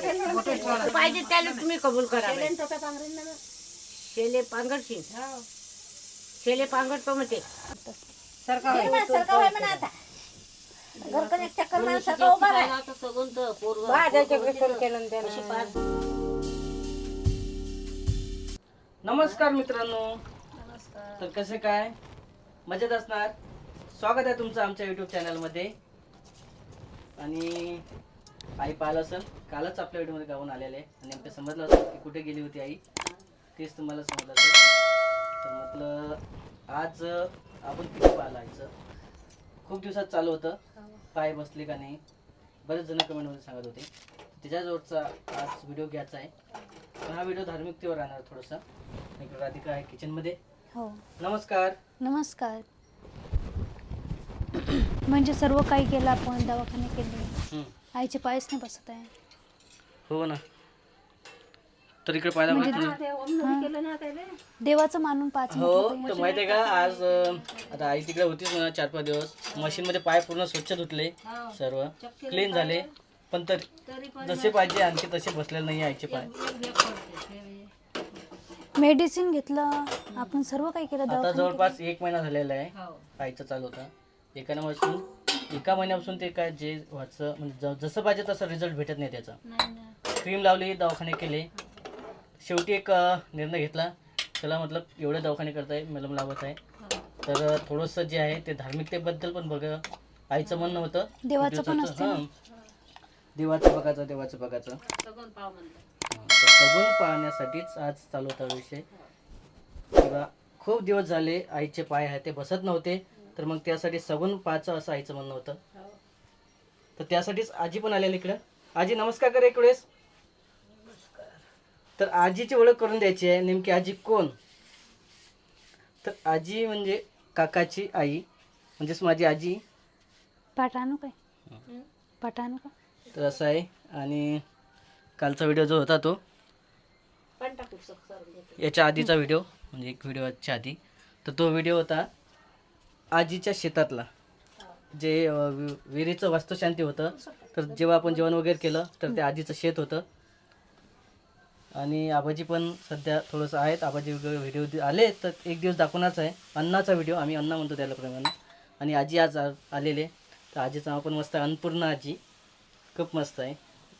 पाहिजे त्याला तुम्ही कबूल करा. शेले पांगडशी शेले पांगड तो म्हणते. त्यानं? नमस्कार मित्रांनो. तर कसे काय? मजेत असणार? स्वागत आहे तुमचं आमच्या युट्यूब चॅनलमध्ये आणि आई पाहिलं असेल कालच आपल्या व्हिडिओमध्ये गावून आलेले आहे. आणि नेमकं समजलं असेल की कुठे गेली होती आई. तेच तुम्हाला समजलं असेल. तर म्हटलं आज आपण किती पाहिलं आईचं? खूप दिवसात चालू होतं. पाय बसले का नाही? बरेच जण कमेंटमध्ये सांगत होते. त्याच्याजवळचा आज व्हिडिओ घ्यायचा आहे. पण हा व्हिडिओ धार्मिकतेवर राहणार थोडासा. इकडे राधिका आहे किचनमध्ये हो. नमस्कार. नमस्कार. म्हणजे सर्व काही केलं आपण दवाखाने केले. आईचे पायच नाही बसत आहे. हो ना. तर इकडे पाहायला म्हणजे हा. देवाचं मानून पाच हो तर माहिती आहे का आज अं, आता आई तिकडे होतीच ना चार पाच दिवस. मशीन मध्ये पाय पूर्ण स्वच्छ धुतले. सर्व. क्लीन झाले. पण तर जसे पाहिजे आणखी तसे बसलेले नाही आईचे पाय. मेडिसिन घेतलं. आपण सर्व काही केलं आता जवळपास एक महिना झालेला आहे. आईचं चालू होता. एका महिन्यापासून एका महिन्यापासून ते काय जे व्हायचं म्हणजे ज- जसं पाहिजे तसं रिझल्ट भेटत नाही त्याचा. क्रीम लावली दवाखाने केले. शेवटी एक अं, निर्णय घेतला. चला म्हटलं एवढे दवाखाने करताय मलम लावत आहे. तर थोडंसं जे आहे ते धार्मिकतेबद्दल पण बघ. आईचं म्हणणं होतं. देवाचं पण दिवसाचं, असते ना. हं. देवाचं बघायचं देवाचं बघायचं. हं, तर सगून पाहण्यासाठीच आज चालू होता विषय. किंवा खूप दिवस झाले आईचे पाय आहे ते बसत नव्हते. तर मग त्यासाठी सगून पाहायचं असं आईचं म्हणणं होतं. तर त्यासाठीच आजी पण आलेली इकडं. आजी नमस्कार कर एक वेळेस. तर आजीची ओळख करून द्यायची आहे. नेमकी आजी कोण? तर आजी म्हणजे काकाची आई म्हणजेच माझी आजी. पाठ आणू काय? पाठ आणू का? तर असं आहे. आणि कालचा व्हिडिओ जो होता तो. याच्या आधीचा व्हिडिओ म्हणजे एक व्हिडिओच्या आधी. तर तो व्हिडिओ होता आजीच्या शेतातला. जे वि- विहिरीचं वास्तुशांती होतं. तर जेव्हा आपण जेवण वगैरे केलं तर ते आजीचं शेत होतं. आणि आबाजी पण सध्या थोडंसं आहेत. आबाजी वगैरे व्हिडिओ आले तर एक दिवस दाखवणारच आहे. अन्नाचा व्हिडिओ आम्ही अन्ना म्हणतो त्याला प्रमाणे. आणि आजी आज आ- आलेले. तर आजीचं नाव पण मस्त आहे अन्नपूर्णा आजी. खूप मस्त आहे.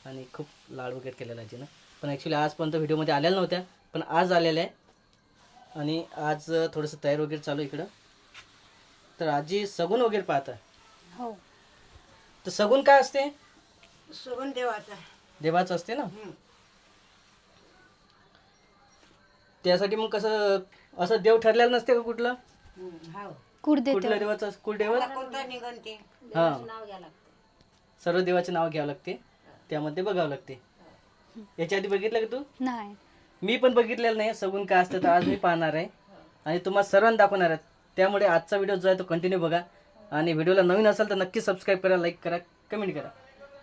आणि खूप लाड वगैरे केलेला आजीनं. पण ॲक्च्युली आजपर्यंत व्हिडिओमध्ये आलेल्या नव्हत्या पण आज आलेल्या आहे. आणि आज थोडंसं तयार वगैरे चालू आहे इकडं. तर आजी सगून वगैरे पाहत? आहे हो. तर सगून काय असते? सगून देवाचा देवाचं असते ना? त्यासाठी मग कसं असं देव ठरलेलं नसते का कुठलं? हो कुड देते कुठल्या देवाचं कुलदेवत कोणता निघन ते? हा. सर्व देवाचे नाव घ्यावं लागते. त्यामध्ये बघावं लागते. याच्या आधी बघितलं का तू? नाही. मी पण बघितलेलं नाही. सगून काय असतं तर आज मी पाहणार आहे. आणि तुम्हाला सर्वांना दाखवणार आहे. त्यामुळे आजचा व्हिडिओ जो आहे तो कंटिन्यू बघा. आणि व्हिडिओला नवीन असेल तर नक्की सबस्क्राईब करा लाईक करा कमेंट करा.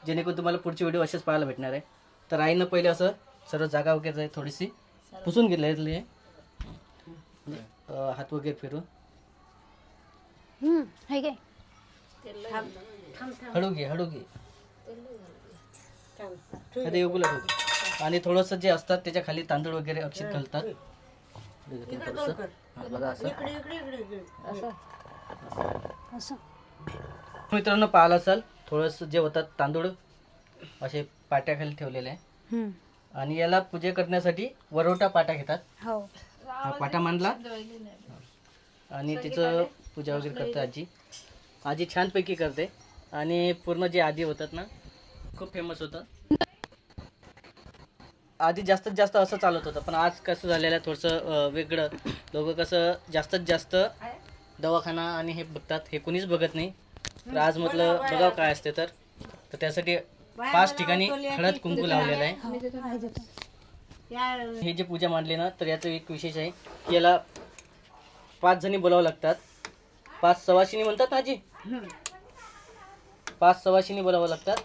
जेणेकरून तुम्हाला पुढचे व्हिडिओ असेच पाहायला भेटणार आहे. तर आईनं पहिले असं सर्व जागा वगैरे आहे थोडीशी पुसून घेतलेली आहे. हात वगैरे फिरून. हळू घे हळू घे. ठेवतो आणि थोडंसं जे असतात त्याच्याखाली तांदूळ वगैरे अक्षित घालतात. बघा असं. इकडे इकडे इकडे इकडे. असं. मित्रांनो पाहिलं असाल थोडंसं जे होतात तांदूळ असे पाट्याखाली ठेवलेले आहे. हम्म, आणि याला पूजे करण्यासाठी वरोटा पाटा घेतात. हो. हा पाटा मांडला. आणि तिचं पूजा वगैरे करते आजी. आजी छानपैकी करते. आणि पूर्ण जे आधी होतात ना खूप फेमस होतं आधी जास्तीत जास्त असं चालत होतं पण आज कसं झालेलं आहे थोडंसं वेगळं. लोक कसं जास्तीत जास्त दवाखाना आणि हे बघतात हे कोणीच बघत नाही. तर आज म्हटलं बघावं काय असते तर. तर त्यासाठी पाच ठिकाणी हळद कुंकू लावलेलं आहे. हे जे पूजा मांडली ना तर याचं एक विशेष आहे की याला पाच जणी बोलावं लागतात. पाच सवाशिनी म्हणतात ना जी पाच सवाशिनी बोलावं लागतात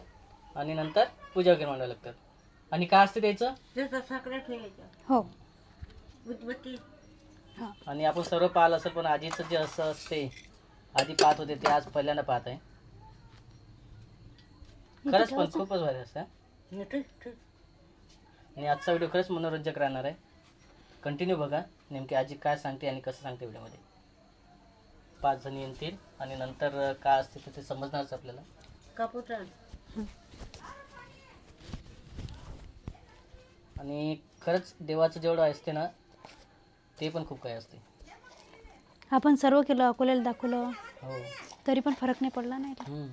आणि नंतर पूजा वगैरे मांडावं लागतात. आणि काय असते त्याचं? जसं साखर ठेवायचं. हो. उदबत्ती हा. आणि आपण सर्व पाहिलं असेल पण आजीचं जे असं असते आधी पाहत होते ते आज पहिल्यांदा पाहत आहे. खरंच पण खूपच भारी असतं आणि आजचा व्हिडिओ खरंच मनोरंजक राहणार आहे. कंटिन्यू बघा नेमकी आजी काय सांगते आणि कसं सांगते व्हिडिओमध्ये. पाच जणी येतील आणि नंतर काय असते ते- ते समजणारच आपल्याला. आण. आणि खरंच देवाचं जेवढं असते ना ते पण खूप काही असते आपण सर्व केलं अकोल्याला दाखवलं हो तरी पण फरक नाही पडला नाही हम्म.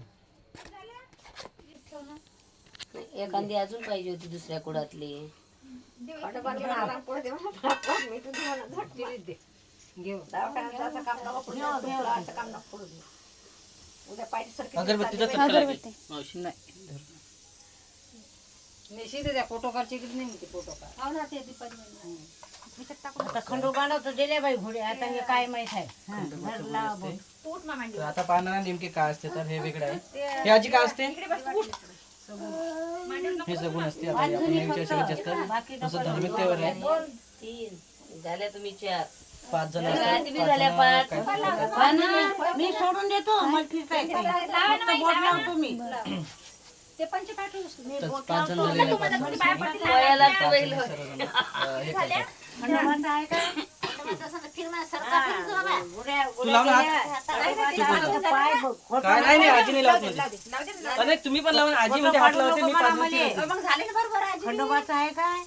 एखादी अजून पाहिजे होती दुसऱ्या कुडातली अगरबत्तीचा चटका लागेल. अगरबत्ती मावशी. आता खंडोबाला तर दिले बाई घोडे आता हे काय माहीत आहे? हा, धरला बघ. तर आता पाहणार ना नेमके काय असते तर हे वेगळं आहे. हे आजी काय असते? हे सगून असते आता हे आपण नाही विचारू शकत जास्त जसं धार्मिकतेवर आहे. तीन. झाल्या तुम्ही चार. पाच जण असतात तुम्ही पाच झाल्या पाच. पण मी सोडून देतो मला फिरता येत नाही. फक्त बोट लावतो मी. हे. खंडोबाचं आहे का? हा, पाय बघ. खोटं काय नाही नाही आजी नाही लावत म्हणजे तुम्ही पण लावा आजी म्हणजे हात लावते मी पाच मिनिटं खंडोबाचं आहे काय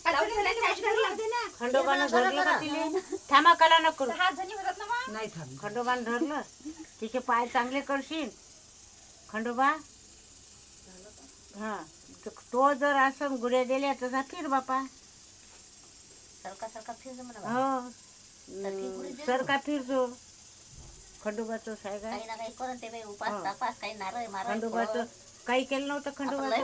खंडोबानं धरलं का तिले? थांबा कला नको करू. नाही थांब. खंडोबानं धरलं. तिचे पाय चांगले करशील. खंडोबा हा. तो- तो जर असं गुड्या दिल्या तसा फिर बापा. हो. हम्म, सरका फिरतो खंडोबाचं आहे काय? खंडोबाचं काही केलं नव्हतं खंडोबाचं?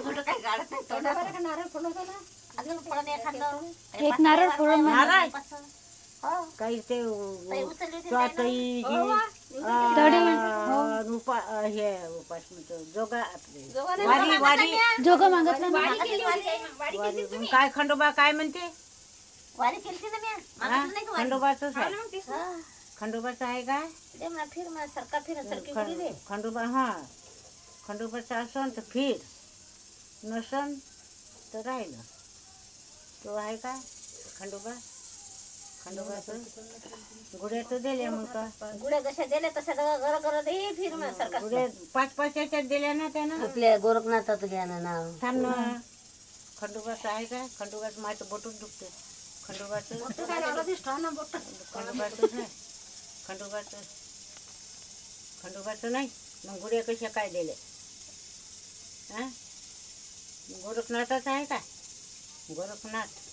एक नारळ. फोडून नाराय काही ते स्वातई उपा हे जोगा आपले. वारी वारी. जोग मागितलं ना वारी मग काय खंडोबा काय म्हणते? हा? खंडोबाचंच आहे. खंडोबाचं आहे काय खं- खंडोबा हा. खंडोबाचं असन तर फिर. नसन तर राहिलं. तो आहे का? खंडोबा? खंडोबाचं गुड्याचं दिल्या मग का? गुड्या जशा दिल्या तशा घर घर दे फिर मग सरकार गुड्या पाच पाच याच्यात दिल्या ना त्यानं. आपल्या घ्या ना नाव. थांब ना. खंडोबाचं आहे का? खंडोबाचं माझं बोटून दुखते खंडोबाचं. खंडोबाचं नाही. मग गुड्या कशा काय दिल्या? हा? गोरखनाथाचं आहे का? गोरखनाथ.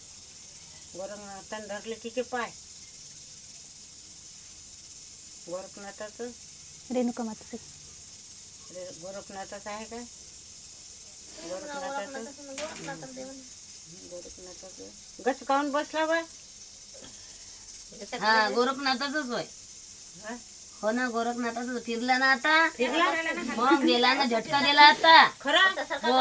गोरखनाथानं धरले तिचे पाय. गोरखनाथाचं? रेणुका माताचे रे- गोरखनाथाचं आहे का गोरखनाथाचं? गोरखनाथाचं. गच काऊन बसला बा हा गोरखनाथाच होय. हा? हो ना गोरखनाथाच. फिरला ना आता. फिरला? मग गेला ना झटका दिला आता. खरं? हो.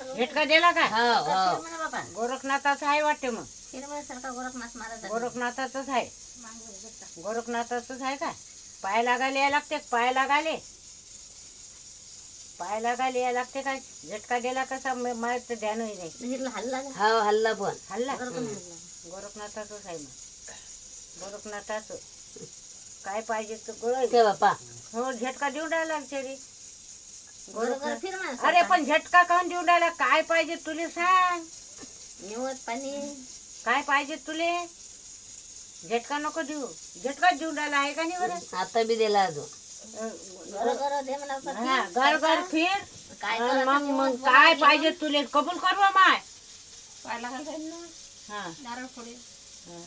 झटका दिला का हो. हो गोरखनाथाचं आहे वाटते मग. सारखा गोरखनाथ महाराज गोरखनाथाचंच आहे. गोरखनाथाचंच आहे का? पाय लागायला या लागते पाय लागायले. पाय लागायला या लागते काय? झटका दिला कसा म- माझं तर ध्यानही नाही हल्ला हो हल्ला पण. हल्ला? गोरखनाथाचंच आहे मग. गोरखनाथाचं. काय पाहिजे तर गळ बापा. हो झटका देऊन राहिला बिचारी फिर अरे पण झटका काऊन देऊन राहिला? काय पाहिजे तुले सांग. निवत पाणी. काय पाहिजे तुले? झटका नको देऊ. झटका देऊन राहिला आहे का नाही बरं? आता बी दिला अजून. घर घर दे म्हणा हा, घर घर फिर. काय मग मग काय पाहिजे तुले? कबूल कर बा माय. हा. नारळ फोडे. हा.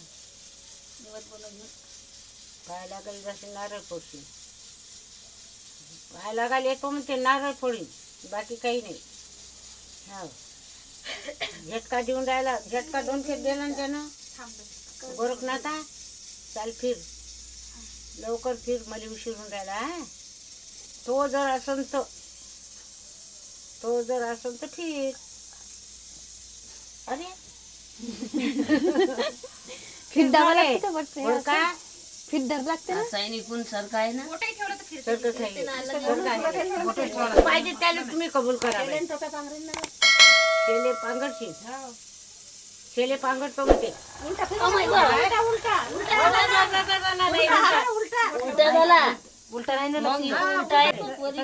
लागेल जसे नारळ फोडशील. पाय लागायला येतो म्हणते नारळ फोडीन बाकी काही नाही. हो झटका देऊन राहिला झटका दोन खेप दिला ना त्यानं. गोरखनाथा चाल फिर. लवकर फिर मला उशीर होऊन राहिला हा. तो जर असन तर तो जर असन तर फिर अरे फिर द्यावं लागते का फिर धर लागते ना? सैनिकून सरका आहे ना. आहे. पाहिजे त्याला तुम्ही कबूल करा बाई. केले पांघरशी शेले पगटे उलटा झाला उलटा नाही ना मग इथं उलटा आहे तो पोरी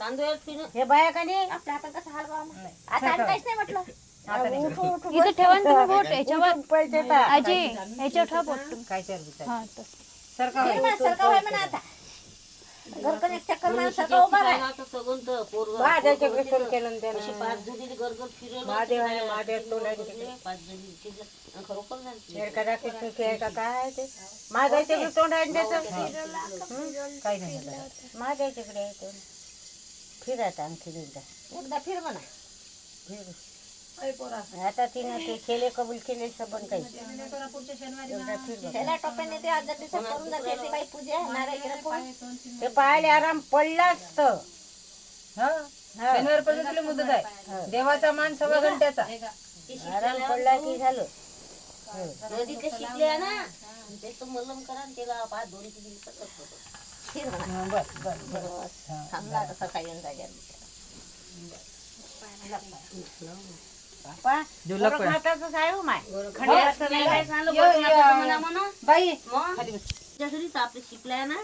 तांदूळ पिणं हे बाया का नाही इथं ठेवा तुम्ही बोट याच्यावर. आजी याच्यावर ठेवा बोट काय चार हा हे काय ते? तोंड हं? काही नाही झालं. महादेवच्याकडे आहे तोंड. फिरायचं आणखी एकदा. एकदा फिर म्हणा. फिर. आता तिने ते केले कबूल केले सबन काही. एकदा फिर बघ. त्याला टोप्याने ते अर्धा दिवसात करून जाते ते काही पूजा. ते पाहायला आराम पडलाच तर शनिवारपर्यंत तुला मुदत आहे. देवाचा मान सव्वा घंट्याचा. आराम पडला की झालं. नदी ते शिकले ना? ते मलम करा त्याला पाच फिर म्हणा बस बस बस. थांबला आता सकाळी येऊन गोरखनाथाचंच आहे हो माय. खंडोबाचं नाही काय सांगलं, यो, गोरखनाथाचं यो. म्हणा म्हणा. बाई मग? त्या घरी तर आपले शिकलाय ना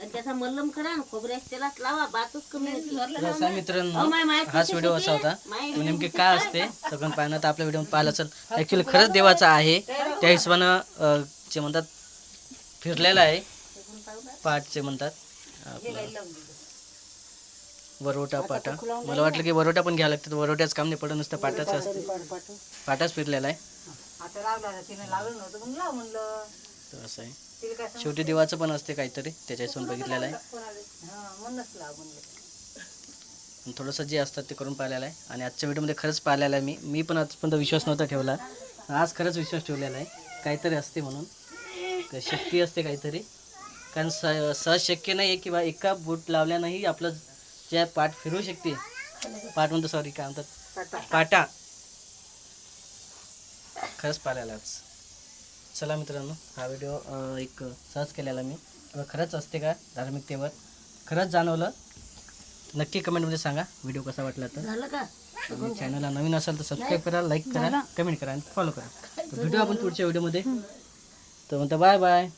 आणि त्याचा मल्लम करा ना त्यालाच लावा बातच कमी होती. अहो, मित्रांनो माय- माय हाच व्हिडिओ. असा होता माय तो नेमके काय असते सगळं पाहणं तर आपल्या व्हिडिओ पाहिलं असेल. ॲक्च्युली खरंच देवाचा आहे. त्या हिशोबानं अं, जे म्हणतात फिरलेला आहे. पाठचे म्हणतात. आपलं वरोटा पाटा. मला वाटलं की वरोटा पण घ्यावं लागतं वरोट्याच काम नाही पडत नुसतं पाटाच असते. पाटाच फिरलेला आहे. तर असं आहे. शेवटी देवाचं पण असते काहीतरी त्याच्या हिशोबाने बघितलेलं आहे. हा थोडंसं जे असतात ते करून पाहिलेलं आहे. आणि आजच्या व्हिडिओमध्ये खरंच पाहिलेलं आहे मी. मी पण आजपर्यंत विश्वास नव्हता ठेवला. आज खरंच विश्वास ठेवलेला आहे. काहीतरी असते म्हणून. शक्ती असते काहीतरी. कारण स सहज शक्य नाही आहे किंवा एका बोट लावल्यानंही आपलं ज्या पाठ फिरू शकते. पाठ म्हणतो सॉरी काय म्हणतात? पाटा. खरंच पाहिलेला आज चला मित्रांनो हा व्हिडिओ एक सहज केलेला मी. किंवा खरंच असते का धार्मिकतेवर खरंच जाणवलं? नक्की कमेंटमध्ये सांगा. व्हिडिओ कसा वाटला तर? चॅनलला नवीन असाल तर सबस्क्राईब करा लाईक करा कमेंट करा आणि फॉलो करा. तर भेटू आपण पुढच्या व्हिडिओमध्ये तर म्हणता बाय बाय